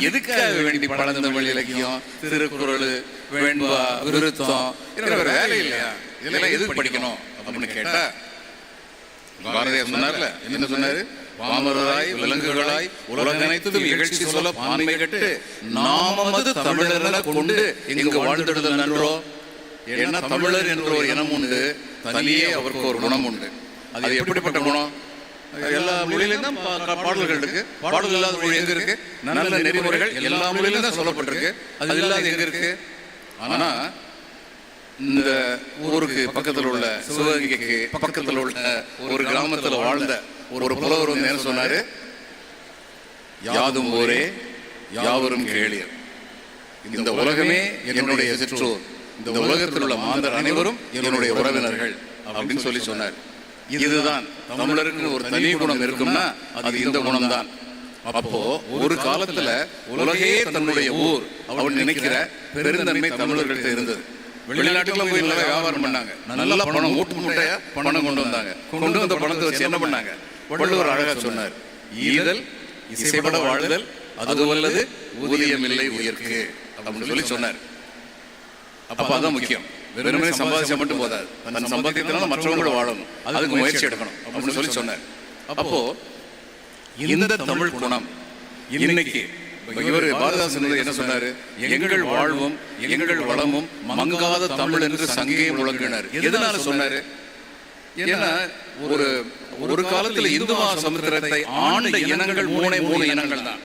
எதுக்காக வேண்டி பழந்தமிழ் இலக்கியம் திருக்குறள் வெண்பா விருத்தம் இதெல்லாம் வேலை இல்லையா? இதெல்லாம் எதுக்கு படிக்கணும். அப்படின்னு கேட்டா பாரதியார் சொன்னார்ல என்ன சொன்னாரு? பாமரராய் விலங்குகளாய் உலகனைத்தும் இகழ்ச்சி சொல்ல பான்மை கட்டு. நாமமது தமிழரென கொண்டு இங்கு வாழ்ந்திடுதல் நன்றோ? ஏன்னா தமிழர் என்ற ஒரு இனம் உண்டு தனியே அவருக்கு ஒரு குணம் உண்டு அது எப்படிப்பட்ட குணம்? எல்லா மொழியிலும் தான் பாடல்கள் இருக்கு. பாடல் இல்லாத மொழி எங்க இருக்கு? நல்ல நெறிமுறைகள் எல்லா மொழியிலும் தான் சொல்லப்பட்டிருக்கு. அது இல்லாத எங்க இருக்கு? ஆனா இந்த ஊருக்கு பக்கத்துல உள்ள சிவகங்கைக்கு பக்கத்துல உள்ள ஒரு கிராமத்துல வாழ்ந்த ஒரு புலவர் வந்து என்ன சொன்னாரு? யாதும் ஊரே யாவரும் கேளீர். இந்த உலகமே என்னுடைய சிற்றோர். இந்த உலகத்தில் உள்ள மாந்தர் அனைவரும் என்னுடைய உறவினர்கள் அப்படின்னு சொல்லி சொன்னார். இதுதான். தமிழருக்கு ஒரு தனி குணம் இருக்கும்னா அது இந்த குணம்தான். அப்போ ஒரு காலத்துல உலகே தன்னுடைய ஊர். அவன் நினைக்கிற பெருந்தன்மை தமிழர்கள்ட்ட இருந்தது. வெளிநாட்டுக்குள்ள போய் நல்லா வியாபாரம் பண்ணாங்க. நல்ல பணம் மூட்டு மூட்டையா பணம் கொண்டு வந்தாங்க. கொண்டு வந்த பணத்தை வச்சு என்ன பண்ணாங்க? வள்ளுவர் அழகா சொன்னார். ஈதல் இசைப்பட வாழ்தல் அது வல்லது ஊதியம் இல்லை உயர்க்கு. அப்படின்னு சொல்லி சொன்னார். அப்ப அதான் முக்கியம். வெறுமனே சம்பாதிச்சா மட்டும் போதாது. தன் சம்பாதித்தனால மற்றவங்களும் வாழணும் அதுக்கு முயற்சி எடுக்கணும் அப்படின்னு சொல்லி சொன்னார். அப்போ இந்த தமிழ் குணம்? இன்னைக்கு இவர் பாரதாசன் என்ன சொன்னாரு? எங்கள் வாழ்வும் எங்கள் வளமும் மங்காத தமிழ் என்று சங்கே முழங்கினார் எதனால சொன்னாரு? ஏன்னா ஒரு ஒரு காலத்துல இந்து சமுத்திரத்தை ஆண்ட இனங்கள் மூணே மூணு இனங்கள் தான்